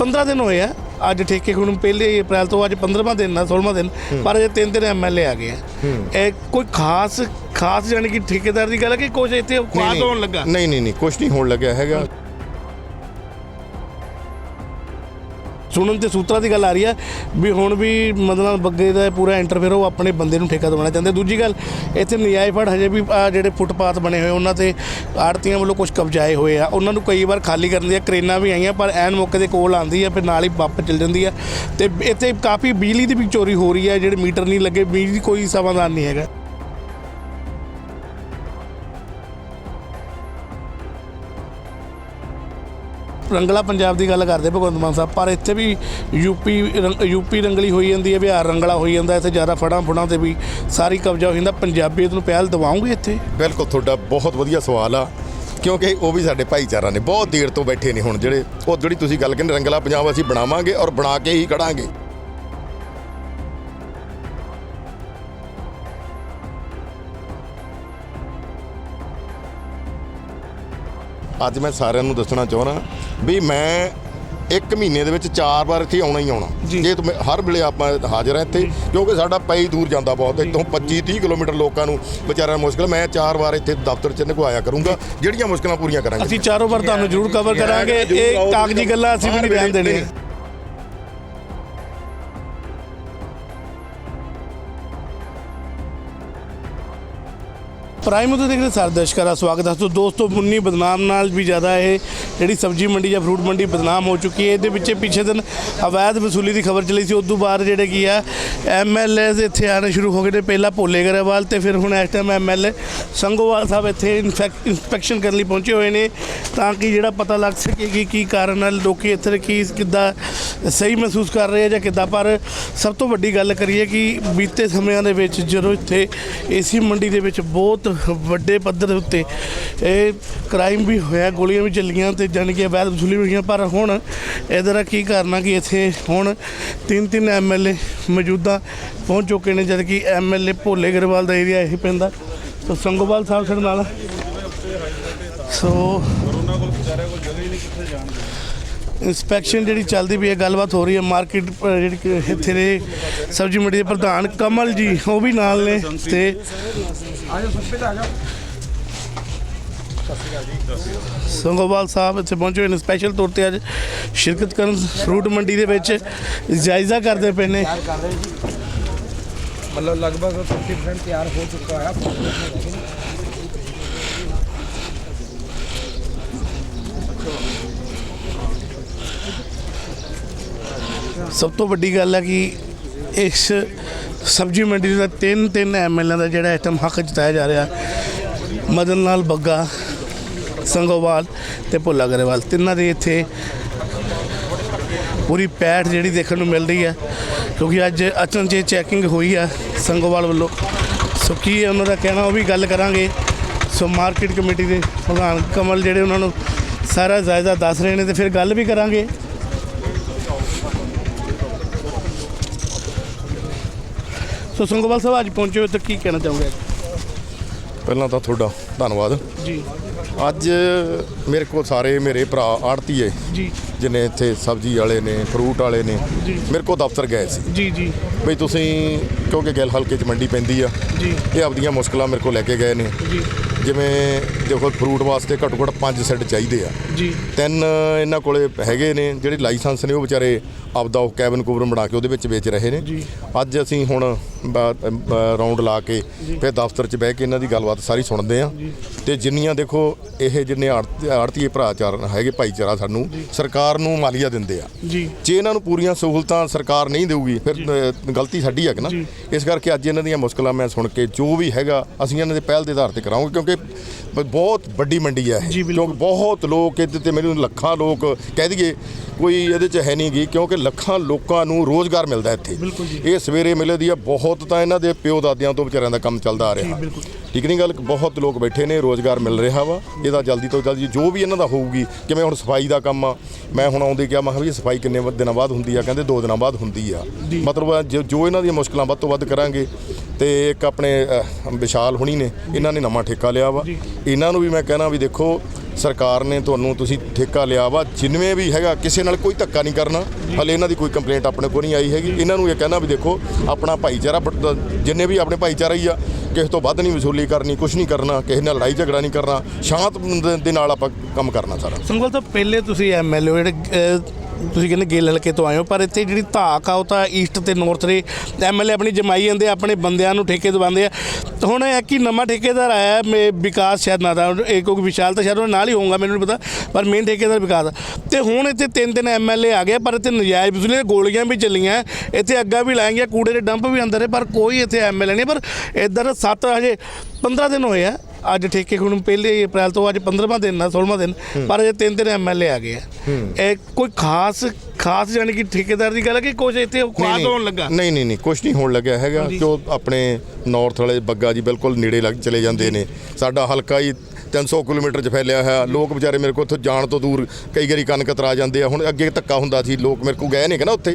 15 ਦਿਨ ਹੋਏ ਆ ਅੱਜ ਠੇਕੇ ਨੂੰ ਪਹਿਲੇ ਅਪ੍ਰੈਲ ਤੋਂ ਅੱਜ 15ਵਾਂ ਦਿਨ ਆ 16ਵਾਂ ਦਿਨ ਪਰ ਇਹ ਤਿੰਨ ਤਿੰਨ ਐਮਐਲਏ ਆ ਗਏ ਆ। ਇਹ ਕੋਈ ਖਾਸ ਖਾਸ ਜਾਨੀ ਕਿ ਠੇਕੇਦਾਰ ਦੀ ਗੱਲ ਹੈ ਕਿ ਕੁਝ ਇੱਥੇ ਖਾਸ ਹੋਣ ਲੱਗਾ? ਨਹੀਂ ਨਹੀਂ ਨਹੀਂ ਕੁਝ ਨਹੀਂ ਹੋਣ ਲੱਗਿਆ ਹੈਗਾ। ਸੁਣਨ ਤੇ ਸੂਤਰਾਂ ਦੀ ਗੱਲ ਆ ਰਹੀ ਹੈ ਵੀ ਹੁਣ ਵੀ ਮਦਨ ਬੱਗੇ ਦਾ ਪੂਰਾ ਇੰਟਰਫੇਅਰ ਉਹ ਆਪਣੇ ਬੰਦੇ ਨੂੰ ਠੇਕਾ ਦਿਵਾਉਣਾ ਚਾਹੁੰਦੇ। ਦੂਜੀ ਗੱਲ, ਇੱਥੇ ਨਜਾਇਜ਼ ਫੜ ਹਜੇ ਵੀ ਆਹ ਜਿਹੜੇ ਫੁੱਟਪਾਥ ਬਣੇ ਹੋਏ, ਉਹਨਾਂ ਤੇ ਆੜਤੀਆਂ ਵੱਲੋਂ ਕੁਝ ਕਬਜ਼ਾਏ ਹੋਏ ਆ। ਉਹਨਾਂ ਨੂੰ ਕਈ ਵਾਰ ਖਾਲੀ ਕਰਨ ਦੀਆਂ ਕਰੇਨਾਂ ਵੀ ਆਈਆਂ, ਪਰ ਐਨ ਮੌਕੇ ਦੇ ਕੋਲ ਆਉਂਦੀ ਹੈ, ਫਿਰ ਨਾਲ ਹੀ ਵਾਪਸ ਚਲ ਜਾਂਦੀ ਹੈ। ਤੇ ਇੱਥੇ ਕਾਫੀ ਬਿਜਲੀ ਦੀ ਵੀ ਚੋਰੀ ਹੋ ਰਹੀ ਹੈ, ਜਿਹੜੇ ਮੀਟਰ ਨਹੀਂ ਲੱਗੇ, ਬਿਜਲੀ ਕੋਈ ਸਮਾਧਾਨ ਨਹੀਂ ਹੈਗਾ। ਰੰਗਲਾ ਪੰਜਾਬ ਦੀ ਗੱਲ ਕਰਦੇ ਭਗਵੰਤ ਮਾਨ ਸਾਹਿਬ, ਪਰ ਇੱਥੇ ਵੀ ਯੂਪੀ ਰੰਗ- ਯੂਪੀ ਰੰਗਲੀ ਹੋਈ ਜਾਂਦੀ ਹੈ, ਬਿਹਾਰ ਰੰਗਲਾ ਹੋਈ ਜਾਂਦਾ, ਇੱਥੇ ਜ਼ਿਆਦਾ ਫੜਾਂ ਫੁੜਾਂ ਤੇ ਵੀ ਸਾਰੀ ਕਬਜ਼ਾ ਹੋ ਜਾਂਦਾ, ਪੰਜਾਬੀਅਤ ਨੂੰ ਪਹਿਲ ਦਿਵਾਉਂਗੇ ਇੱਥੇ? ਬਿਲਕੁਲ, ਤੁਹਾਡਾ ਬਹੁਤ ਵਧੀਆ ਸਵਾਲ ਆ, ਕਿਉਂਕਿ ਉਹ ਵੀ ਸਾਡੇ ਭਾਈਚਾਰਾ ਨੇ, ਬਹੁਤ ਦੇਰ ਤੋਂ ਬੈਠੇ ਨੇ ਹੁਣ ਜਿਹੜੇ, ਉਹ ਜਿਹੜੀ ਤੁਸੀਂ ਗੱਲ ਕਹਿੰਦੇ ਰੰਗਲਾ ਪੰਜਾਬ ਅਸੀਂ ਬਣਾਵਾਂਗੇ ਔਰ ਬਣਾ ਕੇ ਹੀ ਖੜਾਂਗੇ ਅੱਜ ਮੈਂ ਸਾਰਿਆਂ ਨੂੰ ਦੱਸਣਾ ਚਾਹੁੰਦਾ ਵੀ ਮੈਂ ਇੱਕ ਮਹੀਨੇ ਦੇ ਵਿੱਚ ਚਾਰ ਵਾਰ ਇੱਥੇ ਆਉਣਾ ਹੀ ਆਉਣਾ। ਜੀ। ਤੁਮ ਹਰ ਵੇਲੇ ਆਪਾਂ ਹਾਜ਼ਰ ਹਾਂ ਇੱਥੇ ਕਿਉਂਕਿ ਸਾਡਾ ਪਈ ਦੂਰ ਜਾਂਦਾ ਬਹੁਤ। ਇੱਥੋਂ 25 30 ਕਿਲੋਮੀਟਰ ਲੋਕਾਂ ਨੂੰ ਵਿਚਾਰਿਆਂ ਮੁਸ਼ਕਲ। ਮੈਂ ਚਾਰ ਵਾਰ ਇੱਥੇ ਦਫ਼ਤਰ 'ਚ ਨਿਭਾਇਆ ਕਰੂੰਗਾ। ਜਿਹੜੀਆਂ ਮੁਸ਼ਕਲਾਂ ਪੂਰੀਆਂ ਕਰਾਂਗੇ। ਅਸੀਂ ਚਾਰੋਂ ਵਾਰ ਤੁਹਾਨੂੰ ਜ਼ਰੂਰ ਕਵਰ ਕਰਾਂਗੇ। ਇਹ ਕਾਗਜ਼ੀ ਗੱਲਾਂ ਅਸੀਂ ਵੀ ਨਹੀਂ ਰਹਿਣ ਦੇਣੀਆਂ ਪ੍ਰਾਈਮ ਉਤੇ ਰਹੇ ਸਾਰੇ ਦਰਸ਼ਕਾਂ ਦਾ ਸਵਾਗਤ ਹੈ। ਸੋ ਦੋਸਤੋ, ਮੁੰਨੀ ਬਦਨਾਮ ਨਾਲ ਵੀ ਜ਼ਿਆਦਾ ਇਹ ਜਿਹੜੀ ਸਬਜ਼ੀ ਮੰਡੀ ਜਾਂ ਫਰੂਟ ਮੰਡੀ ਬਦਨਾਮ ਹੋ ਚੁੱਕੀ ਹੈ। ਇਹਦੇ ਵਿੱਚ ਪਿਛੇ ਦਿਨ ਅਵੈਧ ਵਸੂਲੀ ਦੀ ਖਬਰ ਚਲੀ ਸੀ। ਉਸ ਤੋਂ ਬਾਅਦ ਜਿਹੜੇ ਕੀ ਆ ਐਮਐਲਏ ਇੱਥੇ ਆਣੇ ਸ਼ੁਰੂ ਹੋ ਗਏ ਨੇ। ਪਹਿਲਾਂ ਭੋਲੇ ਗਰੇਵਾਲ ਤੇ ਫਿਰ ਹੁਣ ਇਸ ਟਾਈਮ ਐਮਐਲਏ ਸੰਗੋਵਾਲ ਸਾਹਿਬ ਇੱਥੇ ਇਨਫੈਕਟ ਇਨਸਪੈਕਸ਼ਨ ਕਰਨ ਲਈ ਪਹੁੰਚੇ ਹੋਏ ਨੇ। ਤਾਂ ਕਿ ਜਿਹੜਾ ਪਤਾ ਲੱਗ ਸਕੇ ਕਿ ਕੀ ਕਾਰਨ ਨਾਲ ਲੋਕੀ ਇੱਥੇ ਕੀ, ਕਿੱਦਾਂ ਸਹੀ ਮਹਿਸੂਸ ਕਰ ਰਹੇ ਆ ਜਾਂ ਕਿੱਦਾਂ। ਪਰ ਸਭ ਤੋਂ ਵੱਡੀ ਗੱਲ ਕਰੀਏ ਕਿ ਬੀਤੇ ਸਮਿਆਂ ਦੇ ਵਿੱਚ ਜਦੋਂ ਇੱਥੇ ਏਸੀ ਮੰਡੀ ਦੇ ਵਿੱਚ ਬਹੁਤ ਵੱਡੇ ਪੱਧਰ ਦੇ ਉੱਤੇ ਇਹ ਕ੍ਰਾਈਮ ਵੀ ਹੋਇਆ, ਗੋਲੀਆਂ ਵੀ ਚੱਲੀਆਂ ਤੇ ਜਾਣੀ ਕਿ ਅਵੈਧ ਵਸੂਲੀ ਵੀ ਹੋਈਆਂ, ਪਰ ਹੁਣ ਇਹਦਾ ਦਾ ਕੀ ਕਰਨਾ ਕਿ ਇੱਥੇ ਹੁਣ ਤਿੰਨ ਤਿੰਨ ਐਮਐਲਏ ਮੌਜੂਦਾ ਪਹੁੰਚ ਚੁੱਕੇ ਨੇ, ਜਦ ਕਿ ਐਮਐਲਏ ਭੋਲੇ ਗਰੇਵਾਲ ਦਾ ਏਰੀਆ ਇਹ ਪੈਂਦਾ ਸੋ ਸੰਗੋਵਾਲ ਸਾਹਿਬ ਸਾਡੇ ਨਾਲ ਆ। ਸੋ ਇਨਸਪੈਕਸ਼ਨ ਜਿਹੜੀ ਚੱਲਦੀ ਵੀ ਇਹ ਗੱਲਬਾਤ ਹੋ ਰਹੀ ਹੈ, ਮਾਰਕੀਟ ਜਿਹੜੀ ਇੱਥੇ ਦੇ ਸਬਜ਼ੀ ਮੰਡੀ ਦੇ ਪ੍ਰਧਾਨ ਕਮਲ ਜੀ, ਉਹ ਵੀ ਨਾਲ ਨੇ ਤੇ ਸੰਗੋਵਾਲ ਸਾਹਿਬ ਇੱਥੇ ਪਹੁੰਚੇ ਹੋਏ ਨੇ। ਸਪੈਸ਼ਲ ਤੌਰ ਤੇ ਅੱਜ ਸ਼ਿਰਕਤ ਕਰਨ ਫਰੂਟ ਮੰਡੀ ਦੇ ਵਿੱਚ ਜਾਇਜ਼ਾ ਕਰਦੇ ਪਏ ਨੇ। ਮਤਲਬ ਲਗਭਗ 50% ਤਿਆਰ ਹੋ ਚੁੱਕਾ ਹੈ। ਸਭ ਤੋਂ ਵੱਡੀ ਗੱਲ ਹੈ ਕਿ ਇਸ ਸਬਜ਼ੀ ਮੰਡੀ ਦਾ ਤਿੰਨ ਤਿੰਨ ਐਮਐਲਏ ਦਾ ਜਿਹੜਾ ਆਈਟਮ ਹੱਕ ਜਤਾਇਆ ਜਾ ਰਿਹਾ, ਮਦਨ ਲਾਲ ਬੱਗਾ, ਸੰਗੋਵਾਲ ਤੇ ਭੋਲਾ ਗਰੇਵਾਲ ਤਿੰਨਾਂ ਦੇ ਇੱਥੇ ਪੂਰੀ ਪੈਠ ਜਿਹੜੀ ਦੇਖਣ ਨੂੰ ਮਿਲ ਰਹੀ ਹੈ, ਕਿਉਂਕਿ ਅੱਜ ਅਚਨਚੇਤ ਚੈਕਿੰਗ ਹੋਈ ਆ ਸੰਗੋਵਾਲ ਵੱਲੋਂ। ਸੋ ਕੀ ਉਹਨਾਂ ਦਾ ਕਹਿਣਾ, ਉਹ ਵੀ ਗੱਲ ਕਰਾਂਗੇ। ਸੋ ਮਾਰਕੀਟ ਕਮੇਟੀ ਦੇ ਪ੍ਰਧਾਨ ਕਮਲ ਜਿਹੜੇ ਉਹਨਾਂ ਨੂੰ ਸਾਰਾ ਜਾਇਜ਼ਾ ਦੱਸ ਰਹੇ ਨੇ ਤੇ ਫਿਰ ਗੱਲ ਵੀ ਕਰਾਂਗੇ। ਸੋ ਸੰਗੋਵਾਲ ਸਾਹਿਬ ਅੱਜ ਪਹੁੰਚੇ ਹੋ ਤਾਂ ਕੀ ਕਹਿਣਾ ਚਾਹੋਗੇ? ਪਹਿਲਾਂ ਤਾਂ ਤੁਹਾਡਾ ਧੰਨਵਾਦ। ਜੀ। ਅੱਜ ਮੇਰੇ ਕੋਲ ਸਾਰੇ ਮੇਰੇ ਭਰਾ ਆੜਤੀਏ ਜੀ। ਜਿਨੇ ਇੱਥੇ ਸਬਜ਼ੀ ਵਾਲੇ ਨੇ ਫਰੂਟ ਵਾਲੇ ਨੇ ਜੀ। ਮੇਰੇ ਕੋਲ ਦਫ਼ਤਰ ਗਏ ਸੀ। ਜੀ ਜੀ। ਬਈ ਤੁਸੀਂ ਕਿਉਂਕਿ ਗਿੱਲ ਹਲਕੇ 'ਚ ਮੰਡੀ ਪੈਂਦੀ ਆ ਜੀ। ਇਹ ਆਪਦੀਆਂ ਮੁਸ਼ਕਲਾਂ ਮੇਰੇ ਕੋਲ ਲੈ ਕੇ ਗਏ ਨੇ। ਜੀ। ਜਿਵੇਂ ਦੇਖੋ ਫਰੂਟ ਵਾਸਤੇ ਘੱਟੋ ਘੱਟ 5 ਸੈੱਟ ਚਾਹੀਦੇ ਆ। ਜੀ। ਤਿੰਨ ਇਹਨਾਂ ਕੋਲੇ ਹੈਗੇ ਨੇ ਜਿਹੜੇ ਲਾਇਸੈਂਸ ਨੇ ਉਹ ਵਿਚਾਰੇ ਆਪਦਾ ਉਹ ਕੈਬਨ ਕੂਬਨ ਬਣਾ ਕੇ ਉਹਦੇ ਵਿੱਚ ਵੇਚ ਰਹੇ ਨੇ। ਜੀ। ਅੱਜ ਅਸੀਂ ਹੁਣ ਰਾਉਂਡ ਲਾ ਕੇ ਫਿਰ ਦਫ਼ਤਰ 'ਚ ਬਹਿ ਕੇ ਇਹਨਾਂ ਦੀ ਗੱਲਬਾਤ ਸਾਰੀ ਸੁਣਦੇ ਆ ਤੇ ਜਿੰਨੀਆਂ ਦੇਖੋ ਇਹ ਜਿੰਨੇ ਆੜਤੀ ਆੜਤੀਏ ਭਰਾਚਾਰ ਹੈਗੇ ਭਾਈਚਾਰਾ ਸਾਨੂੰ ਸਰਕਾਰ ਨੂੰ ਮਾਲੀਆ ਦਿੰਦੇ ਆ। ਜੀ। ਇਹਨਾਂ ਨੂੰ ਪੂਰੀਆਂ ਸਹੂਲਤਾਂ ਸਰਕਾਰ ਨਹੀਂ ਦੇਊਗੀ ਫਿਰ ਗਲਤੀ ਸਾਡੀ ਹੈ ਕਿ ਨਾ। ਇਸ ਕਰਕੇ ਅੱਜ ਇਹਨਾਂ ਦੀਆਂ ਮੁਸ਼ਕਲਾਂ ਮੈਂ ਸੁਣ ਕੇ ਜੋ ਵੀ ਹੈਗਾ ਅਸੀਂ ਇਹਨਾਂ ਦੇ ਪਹਿਲ ਦੇ ਆਧਾਰ ਤੇ ਕਰਾਂਗੇ ਕਿਉਂਕਿ ਬਹੁਤ ਵੱਡੀ ਮੰਡੀ ਹੈ ਇਹ। ਕਿਉਂਕਿ ਬਹੁਤ ਲੋਕ ਇਹਦੇ ਤੇ ਮੈਨੂੰ ਲੱਖਾਂ ਲੋਕ ਕਹਿ ਦਈਏ ਕੋਈ ਇਹਦੇ 'ਚ ਹੈ ਨਹੀਂ ਗੀ ਕਿਉਂਕਿ ਲੱਖਾਂ ਲੋਕਾਂ ਨੂੰ ਰੋਜ਼ਗਾਰ ਮਿਲਦਾ ਇੱਥੇ। ਇਹ ਸਵੇਰੇ ਮਿਲੇ ਦੀ ਆ ਬਹੁਤ ਤਾਂ ਇਹਨਾਂ ਦੇ ਪਿਓ ਦਾਦਿਆਂ ਤੋਂ ਵਿਚਾਰਿਆਂ ਦਾ ਕੰਮ ਚੱਲਦਾ ਆ ਰਿਹਾ। ਠੀਕ ਨਹੀਂ ਗੱਲ? ਬਹੁਤ ਲੋਕ ਬੈਠੇ ਨੇ ਰੋਜ਼ਗਾਰ ਮਿਲ ਰਿਹਾ ਵਾ। ਇਹਦਾ ਜਲਦੀ ਤੋਂ ਜਲਦੀ ਜੋ ਵੀ ਇਹਨਾਂ ਦਾ ਹੋਊਗੀ ਕਿਵੇਂ ਹੁਣ ਸਫ਼ਾਈ ਦਾ ਕੰਮ ਆ। ਮੈਂ ਹੁਣ ਆਉਂਦੇ ਕਿਹਾ ਮੈਂ ਕਿਹਾ ਵੀ ਸਫ਼ਾਈ ਕਿੰਨੇ ਦਿਨਾਂ ਬਾਅਦ ਹੁੰਦੀ ਆ? ਕਹਿੰਦੇ 2 ਦਿਨਾਂ ਬਾਅਦ ਹੁੰਦੀ ਆ। ਮਤਲਬ ਜੋ ਇਹਨਾਂ ਦੀਆਂ ਮੁਸ਼ਕਲਾਂ ਵੱਧ ਤੋਂ ਵੱਧ ਕਰਾਂਗੇ ਤੇ ਇੱਕ ਆਪਣੇ ਵਿਸ਼ਾਲ ਹੁਣੀ ਨੇ ਇਹਨਾਂ ਨੇ ਨਵਾਂ ਠੇਕਾ ਲਿਆ ਵਾ। ਇਹਨਾਂ ਨੂੰ ਵੀ ਮੈਂ ਕਹਿਣਾ ਵੀ ਦੇਖੋ ਸਰਕਾਰ ਨੇ ਤੁਹਾਨੂੰ ਤੁਸੀਂ ਠੇਕਾ ਲਿਆ ਵਾ ਜਿੰਨੇ ਵੀ ਹੈਗਾ, ਕਿਸੇ ਨਾਲ ਕੋਈ ਧੱਕਾ ਨਹੀਂ ਕਰਨਾ। ਹਲੇ ਇਹਨਾਂ ਦੀ ਕੋਈ ਕੰਪਲੇਂਟ ਆਪਣੇ ਕੋਲ ਨਹੀਂ ਆਈ ਹੈਗੀ। ਇਹਨਾਂ ਨੂੰ ਇਹ ਕਹਿਣਾ ਵੀ ਦੇਖੋ, ਆਪਣਾ ਭਾਈਚਾਰਾ ਜਿੰਨੇ ਵੀ ਆਪਣੇ ਭਾਈਚਾਰਾ ਹੀ ਆ, ਕਿਸੇ ਤੋਂ ਵੱਧ ਨਹੀਂ ਵਸੂਲੀ ਕਰਨੀ ਕੁਝ ਨਹੀਂ ਕਰਨਾ, ਕਿਸੇ ਨਾਲ ਲੜਾਈ ਝਗੜਾ ਨਹੀਂ ਕਰਨਾ, ਸ਼ਾਂਤ ਦੇ- ਨਾਲ ਆਪਾਂ ਕੰਮ ਕਰਨਾ ਸਾਰਾ। ਸੰਗਵਾਲ ਸਾਹਿਬ, ਪਹਿਲੇ ਤੁਸੀਂ ਐਮਐਲਏ ਹੋ ਜਿਹੜੇ ਤੁਸੀਂ ਕਹਿੰਦੇ ਗਿੱਲ ਹਲਕੇ ਤੋਂ ਆਏ ਹੋ ਪਰ ਇੱਥੇ ਜਿਹੜੀ ਧਾਕ ਆ ਉਹ ਤਾਂ ਈਸਟ ਤੇ ਨਾਰਥ ਦੇ ਐਮਐਲਏ ਆਪਣੀ ਜਮਾਈ ਜਾਂਦੇ ਆ, ਆਪਣੇ ਬੰਦਿਆਂ ਨੂੰ ਠੇਕੇ ਦਵਾਉਂਦੇ ਆ ਹੁਣ ਇਹ ਕਿ ਨਵਾਂ ਠੇਕੇਦਾਰ ਆਇਆ ਮੇ- ਵਿਕਾਸ ਸ਼ਾਇਦ ਨਾ ਦਾ ਇਹ ਕਿਉਂਕਿ ਵਿਸ਼ਾਲ ਤਾਂ ਸ਼ਾਇਦ ਉਹਦੇ ਨਾਲ ਹੀ ਹੋਊਗਾ ਮੈਨੂੰ ਨਹੀਂ ਪਤਾ ਪਰ ਮੇਨ ਠੇਕੇਦਾਰ ਵਿਕਾਸ ਆ। ਤੇ ਹੁਣ ਇੱਥੇ ਤਿੰਨ ਤਿੰਨ ਐਮਐਲਏ ਆ ਗਏ ਪਰ ਇੱਥੇ ਨਜਾਇਜ਼ ਵਸੂਲੀ ਗੋਲੀਆਂ ਵੀ ਚੱਲੀਆਂ ਇੱਥੇ ਅੱਗਾ ਵੀ ਲਾਈਆਂ ਕੂੜੇ ਦੇ ਡੰਪ ਵੀ ਅੰਦਰ ਹੈ ਪਰ ਕੋਈ ਇੱਥੇ ਐਮਐਲਏ ਨਹੀਂ ਪਰ ਇੱਧਰ ਸੱਤ ਹਜੇ 15 ਦਿਨ ਹੋਏ ਆ ਅੱਜ ਠੇਕੇ ਹੁਣ ਪਹਿਲੇ ਅਪ੍ਰੈਲ ਤੋਂ ਅੱਜ 15ਵਾਂ ਦਿਨ ਆ 16ਵਾਂ ਦਿਨ ਪਰ ਅਜੇ ਤਿੰਨ ਤਿੰਨ ਐਮਐਲਏ ਆ ਗਏ ਆ। ਇਹ ਕੋਈ ਖਾਸ ਖਾਸ ਜਾਨੀ ਕਿ ਠੇਕੇਦਾਰ ਦੀ ਗੱਲ ਹੈ ਕਿ ਕੁਝ ਇੱਥੇ ਖਾਸ ਹੋਣ ਲੱਗਾ? ਨਹੀਂ ਨਹੀਂ ਨਹੀਂ ਕੁਝ ਨਹੀਂ ਹੋਣ ਲੱਗਿਆ ਹੈਗਾ ਜੋ ਆਪਣੇ ਨਾਰਥ ਵਾਲੇ ਬੱਗਾ ਜੀ ਬਿਲਕੁਲ ਨੇੜੇ ਲੱਗ ਚਲੇ ਜਾਂਦੇ ਨੇ। ਸਾਡਾ ਹਲਕਾ ਹੀ 300 ਕਿਲੋਮੀਟਰ ਚ ਫੈਲਿਆ ਹੋਇਆ। ਲੋਕ ਵਿਚਾਰੇ ਮੇਰੇ ਕੋਲ ਇੱਥੋਂ ਜਾਣ ਤੋਂ ਦੂਰ ਕਈ ਵਾਰੀ ਕੰਨ ਕਤਰਾ ਜਾਂਦੇ ਆ। ਹੁਣ ਅੱਗੇ ਧੱਕਾ ਹੁੰਦਾ ਸੀ ਲੋਕ ਮੇਰੇ ਕੋਲ ਗਏ ਨੇ ਕਿ ਨਾ ਉੱਥੇ।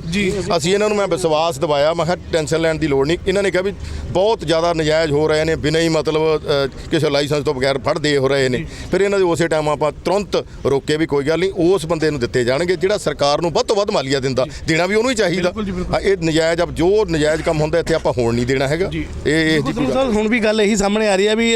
ਅਸੀਂ ਇਹਨਾਂ ਨੂੰ ਮੈਂ ਵਿਸ਼ਵਾਸ ਦਿਵਾਇਆ ਮੈਂ ਕਿਹਾ ਟੈਨਸ਼ਨ ਲੈਣ ਦੀ ਲੋੜ ਨਹੀਂ ਇਹਨਾਂ ਨੇ ਕਿਹਾ ਵੀ ਬਹੁਤ ਜ਼ਿਆਦਾ ਨਜਾਇਜ਼ ਹੋ ਰਹੇ ਨੇ ਬਿਨਾਂ ਹੀ ਮਤਲਬ ਕਿਸੇ ਲਾਇਸੈਂਸ ਤੋਂ ਬਗੈਰ ਫੜਦੇ ਹੋ ਰਹੇ ਨੇ। ਫਿਰ ਇਹਨਾਂ ਦੇ ਉਸੇ ਟਾਈਮ ਆਪਾਂ ਤੁਰੰਤ ਰੋਕੇ ਵੀ ਕੋਈ ਗੱਲ ਨਹੀਂ ਉਸ ਬੰਦੇ ਨੂੰ ਦਿੱਤੇ ਜਾਣਗੇ ਜਿਹੜਾ ਸਰਕਾਰ ਨੂੰ ਵੱਧ ਤੋਂ ਵੱਧ ਮਾਲੀਆ ਦਿੰਦਾ। ਦੇਣਾ ਵੀ ਉਹਨੂੰ ਹੀ ਚਾਹੀਦਾ। ਇਹ ਨਜਾਇਜ਼ ਅਬ ਜੋ ਨਜਾਇਜ਼ ਕੰਮ ਹੁੰਦਾ ਇੱਥੇ ਆਪਾਂ ਹੋਣ ਨਹੀਂ ਦੇਣਾ ਹੈਗਾ। ਇਹ ਇਹ ਹੁਣ ਵੀ ਗੱਲ ਇਹੀ ਸਾਹਮਣੇ ਆ ਰਹੀ ਹੈ ਵੀ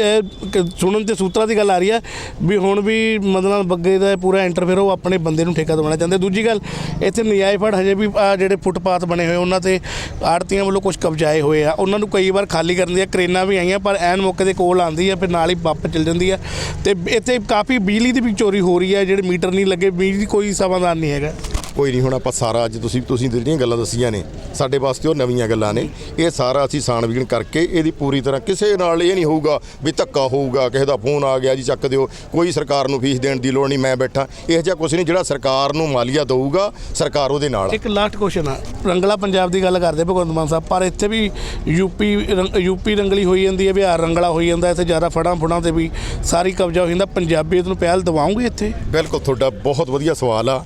ਸੁਣਨ ਤੇ ਸੂਤਰਾਂ ਦੀ ਗੱਲ ਆ ਰਹੀ ਹੈ ਵੀ ਹੁਣ ਵੀ ਮਦਨ ਬੱਗੇ ਦਾ ਪੂਰਾ ਇੰਟਰਫੇਅਰ ਉਹ ਆਪਣੇ ਬੰਦੇ ਨੂੰ ਠੇਕਾ ਦਵਾਉਣਾ ਚਾਹੁੰਦੇ। ਦੂਜੀ ਗੱਲ, ਇੱਥੇ ਨਜਾਇਜ਼ ਫੜ ਹਜੇ ਵੀ, ਆਹ ਜਿਹੜੇ ਫੁੱਟਪਾਥ ਬਣੇ ਹੋਏ, ਉਹਨਾਂ ਤੇ ਆੜਤੀਆਂ ਵੱਲੋਂ ਕੁਝ ਕਬਜ਼ਾਏ ਹੋਏ ਆ। ਉਹਨਾਂ ਨੂੰ ਕਈ ਵਾਰ ਖਾਲੀ ਕਰਨ ਦੀਆਂ ਕਰੇਨਾਂ ਵੀ ਆਈਆਂ, ਪਰ ਐਨ ਮੌਕੇ ਦੇ ਕੋਲ ਆਉਂਦੀ ਆ, ਫਿਰ ਨਾਲ ਹੀ ਵਾਪਸ ਚਲ ਜਾਂਦੀ ਆ। ਤੇ ਇੱਥੇ ਕਾਫੀ ਬਿਜਲੀ ਦੀ ਵੀ ਚੋਰੀ ਹੋ ਰਹੀ ਹੈ ਜਿਹੜੇ ਮੀਟਰ ਨਹੀਂ ਲੱਗੇ, ਬਿਜਲੀ ਕੋਈ ਸਮਾਧਾਨ ਨਹੀਂ ਹੈਗਾ। ਕੋਈ ਨਹੀਂ ਹੁਣ ਆਪਾਂ ਸਾਰਾ ਅੱਜ ਤੁਸੀਂ ਤੁਸੀਂ ਜਿਹੜੀਆਂ ਗੱਲਾਂ ਦੱਸੀਆਂ ਨੇ ਸਾਡੇ ਵਾਸਤੇ ਉਹ ਨਵੀਆਂ ਗੱਲਾਂ ਨੇ। ਇਹ ਸਾਰਾ ਅਸੀਂ ਛਾਣਬੀਣ ਕਰਕੇ ਇਹਦੀ ਪੂਰੀ ਤਰ੍ਹਾਂ ਕਿਸੇ ਨਾਲ ਇਹ ਨਹੀਂ ਹੋਊਗਾ ਵੀ ਧੱਕਾ ਹੋਊਗਾ ਕਿਸੇ ਦਾ ਫੋਨ ਆ ਗਿਆ ਜੀ ਚੱਕ ਦਿਓ। ਕੋਈ ਸਰਕਾਰ ਨੂੰ ਫੀਸ ਦੇਣ ਦੀ ਲੋੜ ਨਹੀਂ ਮੈਂ ਬੈਠਾ। ਇਹ ਜਿਹਾ ਕੁਝ ਨਹੀਂ ਜਿਹੜਾ ਸਰਕਾਰ ਨੂੰ ਮਾਲੀਆ ਦਊਗਾ ਸਰਕਾਰ ਉਹਦੇ ਨਾਲ। ਇੱਕ ਲਾਸਟ ਕੁਐਸਚਨ ਆ। ਰੰਗਲਾ ਪੰਜਾਬ ਦੀ ਗੱਲ ਕਰਦੇ ਭਗਵੰਤ ਮਾਨ ਸਾਹਿਬ ਪਰ ਇੱਥੇ ਵੀ ਯੂਪੀ ਯੂਪੀ ਰੰਗਲੀ ਹੋਈ ਜਾਂਦੀ ਹੈ ਬਿਹਾਰ ਰੰਗਲਾ ਹੋਈ ਜਾਂਦਾ ਇੱਥੇ ਜ਼ਿਆਦਾ ਫੜਾਂ ਫੁੜਾਂ ਤੇ ਵੀ ਸਾਰੀ ਕਬਜ਼ਾ ਹੋ ਜਾਂਦਾ। ਪੰਜਾਬੀਅਤ ਨੂੰ ਪਹਿਲ ਦਵਾਉਂਗੇ ਇੱਥੇ? ਬਿਲਕੁਲ ਤੁਹਾਡਾ ਬਹੁਤ ਵਧੀਆ ਸਵਾਲ ਆ।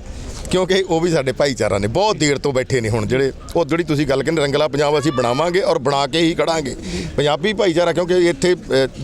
ਕਿਉਂਕਿ ਉਹ ਵੀ ਸਾਡੇ ਭਾਈਚਾਰਾ ਨੇ, ਬਹੁਤ ਦੇਰ ਤੋਂ ਬੈਠੇ ਨੇ ਹੁਣ ਜਿਹੜੇ, ਉਹ ਜਿਹੜੀ ਤੁਸੀਂ ਗੱਲ ਕਹਿੰਦੇ ਰੰਗਲਾ ਪੰਜਾਬ ਅਸੀਂ ਬਣਾਵਾਂਗੇ ਔਰ ਬਣਾ ਕੇ ਹੀ ਕਢਾਂਗੇ। ਪੰਜਾਬੀ ਭਾਈਚਾਰਾ ਕਿਉਂਕਿ ਇੱਥੇ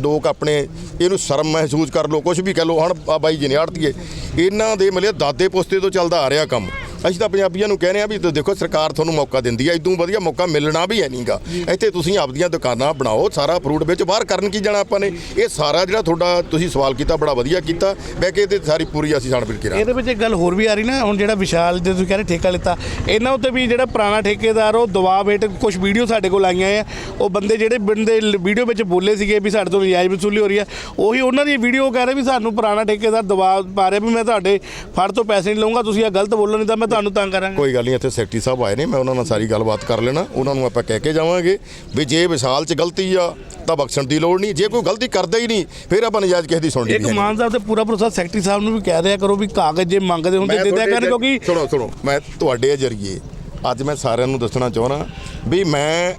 ਲੋਕ ਆਪਣੇ ਇਹਨੂੰ ਸ਼ਰਮ ਮਹਿਸੂਸ ਕਰ ਲੋ ਕੁਝ ਵੀ ਕਹਿ ਲੋ ਹਣ ਆ ਬਾਈ ਜੀ ਨੇ ਆੜਤੀਏ, ਇਹਨਾਂ ਦੇ ਮਤਲਬ ਦਾਦੇ ਪੋਸਤੇ ਤੋਂ ਚੱਲਦਾ ਆ ਰਿਹਾ ਕੰਮ। ਅਸੀਂ ਤਾਂ ਪੰਜਾਬੀਆਂ ਨੂੰ ਕਹਿੰਦੇ ਆ ਵੀ ਦੇਖੋ ਸਰਕਾਰ ਤੁਹਾਨੂੰ ਮੌਕਾ ਦਿੰਦੀ ਆ ਇਦੋਂ ਵਧੀਆ ਮੌਕਾ ਮਿਲਣਾ ਵੀ ਹੈ ਨਹੀਂਗਾ। ਇੱਥੇ ਤੁਸੀਂ ਆਪਦੀਆਂ ਦੁਕਾਨਾਂ ਬਣਾਓ ਸਾਰਾ ਫਰੂਟ ਵਿੱਚ ਬਾਹਰ ਕਰਨ ਕੀ ਜਾਣਾ ਆਪਾਂ ਨੇ? ਇਹ ਸਾਰਾ ਜਿਹੜਾ ਤੁਹਾਡਾ ਤੁਸੀਂ ਸਵਾਲ ਕੀਤਾ ਬੜਾ ਵਧੀਆ ਕੀਤਾ। ਬਹਿ ਕੇ ਤੇ ਸਾਰੀ ਪੂਰੀ ਅਸੀਂ ਛਾਣਬੀਣ ਕਰਾਂਗੇ ਇਹਦੇ ਵਿੱਚ ਇੱਕ ਗੱਲ ਹੋਰ ਵੀ ਆ ਰਹੀ ਨਾ ਹੁਣ ਜਿਹੜਾ ਵਿਸ਼ਾਲ ਜੇ ਤੁਸੀਂ ਕਹਿੰਦੇ ਠੇਕਾ ਲਿੱਤਾ ਇਹਨਾਂ ਉੱਤੇ ਵੀ ਜਿਹੜਾ ਪੁਰਾਣਾ ਠੇਕੇਦਾਰ ਉਹ ਦਬਾਅ ਹੇਠ ਕੁਝ ਵੀਡੀਓ ਸਾਡੇ ਕੋਲ ਆਈਆਂ ਆ। ਉਹ ਬੰਦੇ ਜਿਹੜੇ ਬੰਦੇ ਵੀਡੀਓ ਵਿੱਚ ਬੋਲੇ ਸੀਗੇ ਵੀ ਸਾਡੇ ਤੋਂ ਨਜਾਇਜ਼ ਵਸੂਲੀ ਹੋ ਰਹੀ ਹੈ ਉਹੀ ਉਹਨਾਂ ਦੀ ਵੀਡੀਓ ਕਹਿ ਰਹੇ ਵੀ ਸਾਨੂੰ ਪੁਰਾਣਾ ਠੇਕੇਦਾਰ ਦਬਾਅ ਪਾ ਰਿਹਾ ਵੀ ਮੈਂ ਤੁਹਾਡੇ ਫੜ ਤੋਂ ਪੈਸੇ ਨਹੀਂ ਲਵਾਂਗਾ ਤੁਸੀਂ ਇਹ ਗਲਤ ਬੋਲੋ ਨਹੀਂ ਤਾਂ ਮੈਂ ਤੁਹਾਨੂੰ ਤੰਗ ਕਰਾਂਗਾ। ਕੋਈ ਗੱਲ ਨਹੀਂ ਇੱਥੇ ਸੈਕਟਰੀ ਸਾਹਿਬ ਆਏ ਨੇ ਮੈਂ ਉਹਨਾਂ ਨਾਲ ਸਾਰੀ ਗੱਲਬਾਤ ਕਰ ਲੈਣਾ। ਉਹਨਾਂ ਨੂੰ ਆਪਾਂ ਕਹਿ ਕੇ ਜਾਵਾਂਗੇ ਵੀ ਜੇ ਵਿਸ਼ਾਲ 'ਚ ਗਲਤੀ ਆ ਤਾਂ ਬਖਸ਼ਣ ਦੀ ਲੋੜ ਨਹੀਂ। ਜੇ ਕੋਈ ਗਲਤੀ ਕਰਦਾ ਹੀ ਨਹੀਂ ਫਿਰ ਆਪਾਂ ਨਜਾਇਜ਼ ਕਿਸੇ ਦੀ ਸੁਣਨੀ ਇੱਕ ਨਹੀਂ ਹੈ ਮਾਨ ਸਾਹਿਬ ਤੇ ਪੂਰਾ ਭਰੋਸਾ ਸੈਕਟਰੀ ਸਾਹਿਬ ਨੂੰ ਵੀ ਕਹਿ ਦਿਆ ਕਰੋ ਵੀ ਕਾਗਜ਼ ਜੇ ਮੰਗਦੇ ਹੁੰਦੇ ਦੇ ਦਿਆ ਕਰਨ ਕਿਉਂਕਿ ਸੁਣੋ ਸੁਣੋ ਮੈਂ ਤੁਹਾਡੇ ਜਰੀਏ ਅੱਜ ਮੈਂ ਸਾਰਿਆਂ ਨੂੰ ਦੱਸਣਾ ਚਾਹੁੰਦਾ ਵੀ ਮੈਂ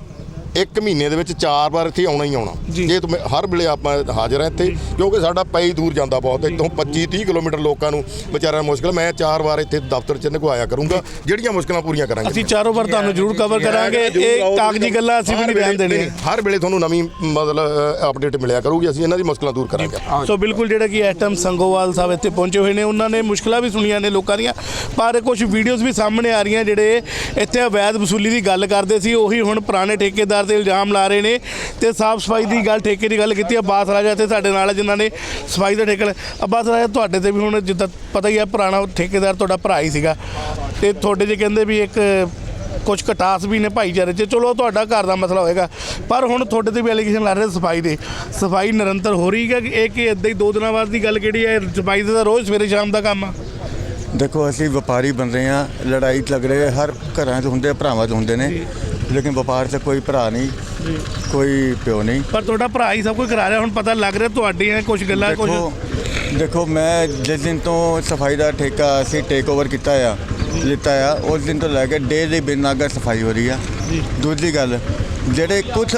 ਇੱਕ ਮਹੀਨੇ ਦੇ ਵਿੱਚ ਚਾਰ ਵਾਰ ਇੱਥੇ ਆਉਣਾ ਹੀ ਆਉਣਾ। ਜੀ। ਤੁਮ ਹਰ ਵੇਲੇ ਆਪਾਂ ਹਾਜ਼ਰ ਹਾਂ ਇੱਥੇ ਕਿਉਂਕਿ ਸਾਡਾ ਪਈ ਦੂਰ ਜਾਂਦਾ ਬਹੁਤ ਹੈ। ਇੱਥੋਂ 25 30 ਕਿਲੋਮੀਟਰ ਲੋਕਾਂ ਨੂੰ ਵਿਚਾਰਿਆਂ ਨੂੰ ਮੁਸ਼ਕਲ ਮੈਂ ਚਾਰ ਵਾਰ ਇੱਥੇ ਦਫ਼ਤਰ 'ਚ ਨਿਕਵਾਇਆ ਕਰੂੰਗਾ ਜਿਹੜੀਆਂ ਮੁਸ਼ਕਲਾਂ ਪੂਰੀਆਂ ਕਰਾਂਗੇ। ਅਸੀਂ ਚਾਰੋਂ ਵਾਰ ਤੁਹਾਨੂੰ ਜ਼ਰੂਰ ਕਵਰ ਕਰਾਂਗੇ। ਇਹ ਕਾਗਜ਼ੀ ਗੱਲਾਂ ਅਸੀਂ ਵੀ ਨਹੀਂ ਬਿਆਨ ਦੇਣੀਆਂ ਹਰ ਵੇਲੇ ਤੁਹਾਨੂੰ ਨਵੀਂ ਮਤਲਬ ਅਪਡੇਟ ਮਿਲਿਆ ਕਰੂਗੀ ਅਸੀਂ ਇਹਨਾਂ ਦੀ ਮੁਸ਼ਕਲਾਂ ਦੂਰ ਕਰਾਂਗੇ। ਸੋ ਬਿਲਕੁਲ ਜਿਹੜਾ ਕਿ ਐਟਮ ਸੰਗੋਵਾਲ ਸਾਹਿਬ ਇੱਥੇ ਪਹੁੰਚੇ ਹੋਏ ਨੇ ਉਹਨਾਂ ਨੇ ਮੁਸ਼ਕਲਾਂ ਵੀ ਸੁਣੀਆਂ ਨੇ ਲੋਕਾਂ ਦੀਆਂ ਪਰ ਕੁਝ ਵੀਡੀਓਜ਼ ਵੀ ਸਾਹਮਣੇ ਆ ਰਹੀਆਂ ਜਿਹੜੇ ਇੱਥੇ ਅਵੈਧ ਵਸੂਲੀ ਦੀ ਗੱਲ ਕਰਦੇ ਸੀ ਉਹੀ ਹੁਣ ਪੁਰਾਣੇ ਠੇਕੇਦਾਰ ਤੇ ਇਲਜ਼ਾਮ ਲਾ ਰਹੇ ਨੇ ਤੇ ਸਾਫ਼ ਸਫ਼ਾਈ ਦੀ ਗੱਲ, ਠੇਕੇ ਦੀ ਗੱਲ ਕੀਤੀ ਅਬਾਸ ਰਾਜਾ ਇੱਥੇ ਸਾਡੇ ਨਾਲ ਹੈ ਜਿਨ੍ਹਾਂ ਨੇ ਸਫ਼ਾਈ ਦਾ ਠੇਕਾ ਅਬਾਸ ਰਾਜਾ ਤੁਹਾਡੇ ਤੇ ਵੀ ਹੁਣ ਜਿੱਦਾਂ ਪਤਾ ਹੀ ਹੈ ਪੁਰਾਣਾ ਠੇਕੇਦਾਰ ਤੁਹਾਡਾ ਭਰਾ ਹੀ ਸੀਗਾ। ਤੇ ਤੁਹਾਡੇ ਜੇ ਕਹਿੰਦੇ ਵੀ ਇੱਕ ਕੁਝ ਕਟਾਸ ਵੀ ਨੇ ਭਾਈਚਾਰੇ 'ਚ, ਚਲੋ ਤੁਹਾਡਾ ਘਰ ਦਾ ਮਸਲਾ ਹੋਏਗਾ। ਪਰ ਹੁਣ ਤੁਹਾਡੇ ਤੇ ਵੀ ਐਲੀਗੇਸ਼ਨ ਲਾ ਰਹੇ ਸਫ਼ਾਈ ਦੇ। ਸਫ਼ਾਈ ਨਿਰੰਤਰ ਹੋ ਰਹੀ ਹੈ, ਇਹ ਕਿ ਇਦਾਂ ਹੀ ਦੋ ਦਿਨਾਂ ਬਾਅਦ ਦੀ ਗੱਲ ਕਿਹੜੀ ਹੈ? ਸਫ਼ਾਈ ਦਾ ਤਾਂ ਰੋਜ਼ ਸਵੇਰੇ ਸ਼ਾਮ ਦਾ ਕੰਮ ਆ। ਦੇਖੋ, ਅਸੀਂ ਵਪਾਰੀ ਬਣ ਰਹੇ ਆ ਲੜਾਈ ਲੱਗ ਰਹੇ ਹਰ ਘਰਾਂ 'ਚ ਹੁੰਦੇ ਭਰਾਵਾਂ 'ਚ ਹੁੰਦੇ ਨੇ। ਲੇਕਿਨ ਵਪਾਰ 'ਚ ਕੋਈ ਭਰਾ ਨਹੀਂ ਕੋਈ ਪਿਓ ਨਹੀਂ। ਪਰ ਤੁਹਾਡਾ ਭਰਾ ਹੀ ਸਭ ਕੁਝ ਕਰਾ ਰਿਹਾ ਹੁਣ ਪਤਾ ਲੱਗ ਰਿਹਾ ਤੁਹਾਡੀਆਂ ਕੁਝ ਗੱਲਾਂ ਕੁਝ ਦੇਖੋ ਦੇਖੋ ਮੈਂ ਜਿਸ ਦਿਨ ਤੋਂ ਸਫ਼ਾਈ ਦਾ ਠੇਕਾ ਅਸੀਂ ਟੇਕ ਓਵਰ ਕੀਤਾ ਆ ਲਿੱਤਾ ਆ ਉਸ ਦਿਨ ਤੋਂ ਲੈ ਕੇ ਡੇਲੀ ਬਿਨ ਨਾਗਾ ਸਫ਼ਾਈ ਹੋ ਰਹੀ ਆ। ਦੂਜੀ ਗੱਲ ਜਿਹੜੇ ਕੁਝ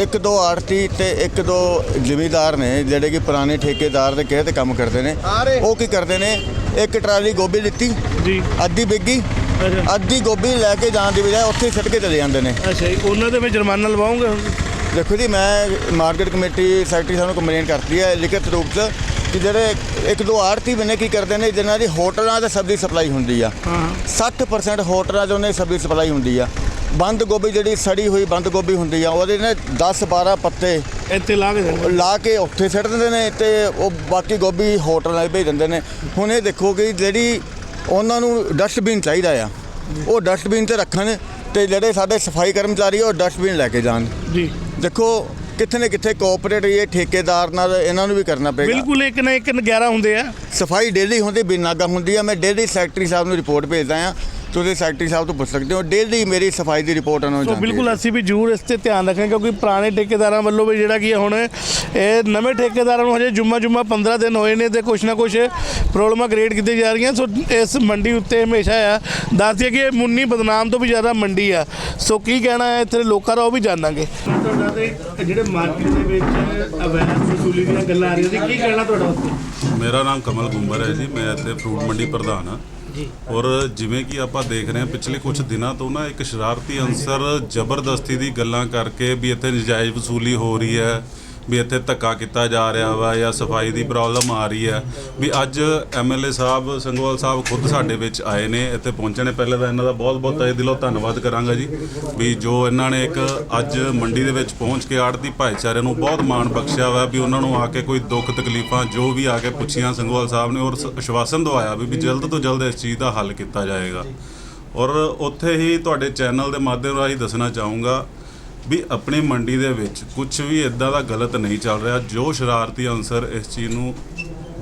ਇੱਕ ਦੋ ਆੜਤੀ ਤੇ ਇੱਕ ਦੋ ਜ਼ਿਮੀਦਾਰ ਨੇ ਜਿਹੜੇ ਕਿ ਪੁਰਾਣੇ ਠੇਕੇਦਾਰ ਦੇ ਕਿਹੜੇ ਤੇ ਕੰਮ ਕਰਦੇ ਨੇ ਉਹ ਕੀ ਕਰਦੇ ਨੇ? ਇੱਕ ਟਰਾਲੀ ਗੋਭੀ ਲਿੱਤੀ ਜੀ। ਅੱਧੀ ਬਿੱਗੀ ਅੱਛਾ। ਅੱਧੀ ਗੋਭੀ ਲੈ ਕੇ ਜਾਣ ਦੀ ਬਜਾਏ ਉੱਥੇ ਹੀ ਸਿੱਟ ਕੇ ਚਲੇ ਜਾਂਦੇ ਨੇ। ਅੱਛਾ ਜੀ ਉਹਨਾਂ ਦੇ ਵਿੱਚ ਜੁਰਮਾਨਾ ਲਵਾਉਂਗੇ ਦੇਖੋ ਜੀ ਮੈਂ ਮਾਰਕੀਟ ਕਮੇਟੀ ਸੈਕਟਰੀ ਸਾਹਿਬ ਨੂੰ ਕੰਪਲੇਂਟ ਕਰਤੀ ਹੈ ਲਿਖਿਤ ਰੂਪ 'ਚ ਕਿ ਜਿਹੜੇ ਇੱਕ ਦੋ ਆੜਤੀ ਬਨੇ ਕੀ ਕਰਦੇ ਨੇ ਜਿਨ੍ਹਾਂ ਦੀ ਹੋਟਲਾਂ ਤੇ ਸਬਜ਼ੀ ਸਪਲਾਈ ਹੁੰਦੀ ਆ। 60% ਹੋਟਲਾਂ 'ਚ ਉਹਨੇ ਸਬਜ਼ੀ ਸਪਲਾਈ ਹੁੰਦੀ ਆ। ਬੰਦ ਗੋਭੀ ਜਿਹੜੀ ਸੜੀ ਹੋਈ ਬੰਦ ਗੋਭੀ ਹੁੰਦੀ ਆ ਉਹਦੇ ਨੇ 10 12 ਪੱਤੇ ਇੱਥੇ ਲਾ ਕੇ ਦੇਣਗੇ ਲਾ ਕੇ ਉੱਥੇ ਸਿੱਟ ਦਿੰਦੇ ਨੇ ਤੇ ਉਹ ਬਾਕੀ ਗੋਭੀ ਹੋਟਲਾਂ 'ਚ ਭੇਜ ਦਿੰਦੇ ਨੇ। ਹੁਣ ਇਹ ਦੇਖੋ ਕਿ ਜਿਹੜੀ ਉਹਨਾਂ ਨੂੰ ਡਸਟਬਿਨ ਚਾਹੀਦਾ ਆ। ਉਹ ਡਸਟਬਿਨ ਤੇ ਰੱਖਣ ਤੇ ਜਿਹੜੇ ਸਾਡੇ ਸਫ਼ਾਈ ਕਰਮਚਾਰੀ ਉਹ ਡਸਟਬਿਨ ਲੈ ਕੇ ਜਾਣ। ਜੀ। ਦੇਖੋ ਕਿੱਥੇ ਨਾ ਕਿੱਥੇ ਕੋਆਪਰੇਟ ਇਹ ਠੇਕੇਦਾਰ ਨਾਲ ਇਹਨਾਂ ਨੂੰ ਵੀ ਕਰਨਾ ਪਏਗਾ। ਬਿਲਕੁਲ ਇੱਕ ਨਾ ਇੱਕ 11 ਹੁੰਦੇ ਆ। ਸਫ਼ਾਈ ਡੇਲੀ ਹੁੰਦੀ ਬਿਨਾਗਾ ਹੁੰਦੀ ਆ। ਮੈਂ ਡੇਲੀ ਸੈਕਟਰੀ ਸਾਹਿਬ ਨੂੰ ਰਿਪੋਰਟ ਭੇਜਦਾ ਆ ਤੁਸੀਂ ਸੈਕਟਰੀ ਸਾਹਿਬ ਤੋਂ ਪੁੱਛ ਸਕਦੇ ਹੋ ਡੇਲੀ ਮੇਰੀ ਸਫ਼ਾਈ ਦੀ ਰਿਪੋਰਟ ਉਹਨਾਂ ਨੂੰ ਸੋ ਜਾਂਦੀ ਹੈ। ਬਿਲਕੁਲ ਅਸੀਂ ਵੀ ਜ਼ਰੂਰ ਇਸ ਤੇ ਧਿਆਨ ਰੱਖਾਂਗੇ ਕਿਉਂਕਿ ਪੁਰਾਣੇ ਠੇਕੇਦਾਰਾਂ ਵੱਲੋਂ ਵੀ ਜਿਹੜਾ ਕੀ ਹੈ ਹੁਣ ਇਹ ਨਵੇਂ ਠੇਕੇਦਾਰਾਂ ਨੂੰ ਹਜੇ ਜੁਮਾ ਜੁਮਾ 15 ਦਿਨ ਹੋਏ ਨੇ ਤੇ ਕੁਛ ਨਾ ਕੁਛ ਪ੍ਰੋਬਲਮਾਂ ਕ੍ਰੀਏਟ ਕੀਤੀ ਜਾ ਰਹੀਆਂ। ਸੋ ਇਸ ਮੰਡੀ ਉੱਤੇ ਹਮੇਸ਼ਾ ਆ। ਦੱਸ ਦਈਏ ਕਿ ਇਹ ਮੁੰਨੀ ਬਦਨਾਮ ਤੋਂ ਵੀ ਜ਼ਿਆਦਾ ਮੰਡੀ ਆ। ਸੋ ਕੀ ਕਹਿਣਾ ਹੈ ਇੱਥੇ ਲੋਕਾਂ ਦਾ ਉਹ ਵੀ ਜਾਣਾਂਗੇ। ਤੁਹਾਡਾ ਤੇ ਜਿਹੜੇ ਮਾਰਕੀਟ ਦੇ ਵਿੱਚ ਅਵੈਧ ਵਸੂਲੀ ਦੀਆਂ ਗੱਲਾਂ ਆ ਰਹੀਆਂ ਸੀ ਕੀ ਕਹਿਣਾ ਤੁਹਾਡਾ ਉੱਤੇ ਮੇਰਾ ਨਾਮ ਕਮਲ ਗੁੰਬਰ ਹੈ ਜੀ ਮੈਂ ਇੱਥੇ ਫਰੂਟ ਮੰਡੀ ਪ੍ਰਧਾਨ ਹਾਂ। ਜੀ। ਔਰ ਜਿਵੇਂ ਕਿ ਆਪਾਂ ਦੇਖ ਰਹੇ ਹਾਂ, ਪਿਛਲੇ ਕੁਝ ਦਿਨਾਂ ਤੋਂ ਨਾ ਇੱਕ ਸ਼ਰਾਰਤੀ ਅੰਸਰ ਜ਼ਬਰਦਸਤੀ ਦੀ ਗੱਲਾਂ ਕਰਕੇ ਵੀ ਇੱਥੇ ਨਜਾਇਜ਼ ਵਸੂਲੀ ਹੋ ਰਹੀ ਹੈ। ਵੀ ਇੱਥੇ ਧੱਕਾ ਕੀਤਾ ਜਾ ਰਿਹਾ ਵਾ ਜਾਂ ਸਫ਼ਾਈ ਦੀ ਪ੍ਰੋਬਲਮ ਆ ਰਹੀ ਹੈ। ਵੀ ਅੱਜ ਐਮਐਲਏ ਸਾਹਿਬ, ਸੰਗੋਵਾਲ ਸਾਹਿਬ ਖੁਦ ਸਾਡੇ ਵਿੱਚ ਆਏ ਨੇ, ਇੱਥੇ ਪਹੁੰਚਣੇ ਪਹਿਲੇ ਤਾਂ ਇਹਨਾਂ ਦਾ ਬਹੁਤ ਬਹੁਤ ਤਹਿ ਦਿਲੋਂ ਧੰਨਵਾਦ ਕਰਾਂਗਾ ਜੀ। ਵੀ ਜੋ ਇਹਨਾਂ ਨੇ ਇੱਕ ਅੱਜ ਮੰਡੀ ਦੇ ਵਿੱਚ ਪਹੁੰਚ ਕੇ ਆੜਤੀ ਭਾਈਚਾਰੇ ਨੂੰ ਬਹੁਤ ਮਾਣ ਬਖਸ਼ਿਆ ਵਾ, ਵੀ ਉਹਨਾਂ ਨੂੰ ਆ ਕੇ ਕੋਈ ਦੁੱਖ ਤਕਲੀਫਾਂ ਜੋ ਵੀ ਆ ਕੇ ਪੁੱਛੀਆਂ ਸੰਗੋਵਾਲ ਸਾਹਿਬ ਨੇ, ਔਰ ਸ- ਆਸ਼ਵਾਸਨ ਦਵਾਇਆ ਵੀ ਵੀ ਜਲਦ ਤੋਂ ਜਲਦ ਇਸ ਚੀਜ਼ ਦਾ ਹੱਲ ਕੀਤਾ ਜਾਏਗਾ। ਔਰ ਉੱਥੇ ਹੀ ਤੁਹਾਡੇ ਚੈਨਲ ਦੇ ਮਾਧਿਅਮ ਰਾਹੀਂ ਦੱਸਣਾ ਚਾਹੂੰਗਾ ਵੀ ਆਪਣੀ ਮੰਡੀ ਦੇ ਵਿੱਚ ਕੁਝ ਵੀ ਇਦਾਂ ਦਾ ਗਲਤ ਨਹੀਂ ਚੱਲ ਰਿਹਾ, ਜੋ ਸ਼ਰਾਰਤੀ ਅਨਸਰ ਇਸ ਚੀਜ਼ ਨੂੰ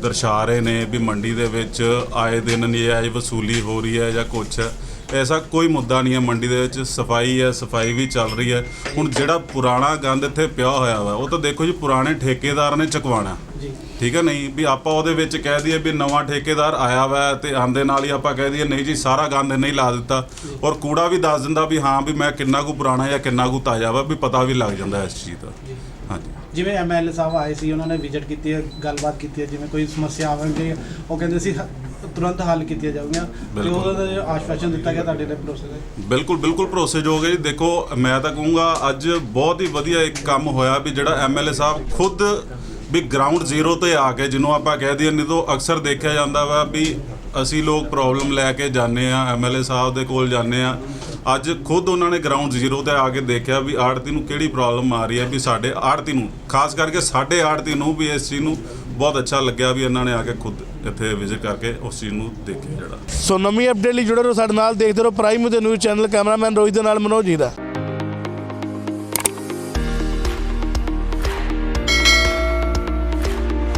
ਦਰਸਾ ਰਹੇ ਨੇ ਵੀ ਮੰਡੀ ਦੇ ਵਿੱਚ ਆਏ ਦਿਨ ਨਜਾਇਜ਼ ਵਸੂਲੀ ਹੋ ਰਹੀ ਹੈ ਜਾਂ ਕੁਝ ਹੈ, ਐਸਾ ਕੋਈ ਮੁੱਦਾ ਨਹੀਂ ਹੈ। ਮੰਡੀ ਦੇ ਵਿੱਚ ਸਫ਼ਾਈ ਹੈ, ਸਫ਼ਾਈ ਵੀ ਚੱਲ ਰਹੀ ਹੈ। ਹੁਣ ਜਿਹੜਾ ਪੁਰਾਣਾ ਗੰਦ ਇੱਥੇ ਪਿਆ ਹੋਇਆ ਵਾ, ਉਹ ਤਾਂ ਦੇਖੋ ਜੀ ਪੁਰਾਣੇ ਠੇਕੇਦਾਰ ਨੇ ਚਕਵਾਣਾ ਠੀਕ ਹੈ ਨਹੀਂ? ਵੀ ਆਪਾਂ ਉਹਦੇ ਵਿੱਚ ਕਹਿ ਦਈਏ ਵੀ ਨਵਾਂ ਠੇਕੇਦਾਰ ਆਇਆ ਵਾ ਤੇ ਆਂਦੇ ਨਾਲ ਹੀ ਆਪਾਂ ਕਹਿ ਦਈਏ ਨਹੀਂ ਜੀ ਸਾਰਾ ਗੰਦ ਨਹੀਂ ਲਾ ਦਿੱਤਾ। ਔਰ ਕੂੜਾ ਵੀ ਦੱਸ ਦਿੰਦਾ ਵੀ ਹਾਂ ਵੀ ਮੈਂ ਕਿੰਨਾ ਕੁ ਪੁਰਾਣਾ ਜਾਂ ਕਿੰਨਾ ਕੁ ਤਾਜ਼ਾ ਵਾ ਵੀ ਪਤਾ ਵੀ ਲੱਗ ਜਾਂਦਾ ਇਸ ਚੀਜ਼ ਦਾ। ਹਾਂਜੀ। ਜਿਵੇਂ ਐਮਐਲਏ ਸਾਹਿਬ ਆਏ ਸੀ ਉਹਨਾਂ ਨੇ ਵਿਜ਼ਿਟ ਕੀਤੀ ਹੈ ਗੱਲਬਾਤ ਕੀਤੀ ਹੈ ਜਿਵੇਂ ਕੋਈ ਸਮੱਸਿਆ ਆਵੇਗੀ ਉਹ ਕਹਿੰਦੇ ਸੀ ਤੁਰੰਤ ਹੱਲ ਕੀਤੀਆਂ ਜਾਊਗੀਆਂ ਤੇ। ਉਹਦਾ ਜੋ ਆਸ਼ਵਾਸਨ ਦਿੱਤਾ ਗਿਆ ਤੁਹਾਡੇ ਲਈ ਭਰੋਸੇ ਦਾ ਬਿਲਕੁਲ ਬਿਲਕੁਲ ਭਰੋਸੇਯੋਗ ਹੈ ਜੀ। ਦੇਖੋ ਮੈਂ ਤਾਂ ਕਹੂੰਗਾ ਅੱਜ ਬਹੁਤ ਹੀ ਵਧੀਆ ਇੱਕ ਕੰਮ ਹੋਇਆ ਵੀ ਜਿਹੜਾ ਐਮਐਲਏ ਸਾਹਿਬ ਖੁਦ ਵੀ ਗਰਾਊਂਡ ਜ਼ੀਰੋ ਤੇ ਆ ਕੇ ਜਿਹਨੂੰ ਆਪਾਂ ਕਹਿ ਦਈਏ, ਨਹੀਂ ਤਾਂ ਅਕਸਰ ਦੇਖਿਆ ਜਾਂਦਾ ਵਾ ਵੀ ਅਸੀਂ ਲੋਕ ਪ੍ਰੋਬਲਮ ਲੈ ਕੇ ਜਾਂਦੇ ਆ ਐਮਐਲਏ ਸਾਹਿਬ ਦੇ ਕੋਲ ਜਾਂਦੇ ਆ ਅੱਜ ਖੁਦ ਉਹਨਾਂ ਨੇ ਗਰਾਊਂਡ ਜ਼ੀਰੋ ਤੇ ਆ ਕੇ ਦੇਖਿਆ ਵੀ ਆੜਤੀ ਨੂੰ ਕਿਹੜੀ ਪ੍ਰੋਬਲਮ ਆ ਰਹੀ ਹੈ, ਵੀ ਸਾਡੇ ਆੜਤੀ ਨੂੰ, ਖਾਸ ਕਰਕੇ ਸਾਡੇ ਆੜਤੀ ਨੂੰ ਵੀ ਇਸ ਚੀਜ਼ ਨੂੰ ਬਹੁਤ ਅੱਛਾ ਲੱਗਿਆ ਵੀ ਇਹਨਾਂ ਨੇ ਆ ਕੇ ਖੁਦ ਇੱਥੇ ਵਿਜ਼ਿਟ ਕਰਕੇ ਉਸ ਚੀਜ਼ ਨੂੰ ਦੇਖਿਆ ਜਿਹੜਾ। ਸੋ ਨਵੀਂ ਅਪਡੇਟ ਲਈ ਜੁੜੇ ਰਹੋ ਸਾਡੇ ਨਾਲ, ਦੇਖਦੇ ਰਹੋ ਪ੍ਰਾਈਮ ਦੇ ਨਿਊਜ਼ ਚੈਨਲ ਕੈਮਰਾਮੈਨ ਰੋਹਿਤ ਦੇ ਨਾਲ ਮਨੋਜ ਜੀ ਦਾ।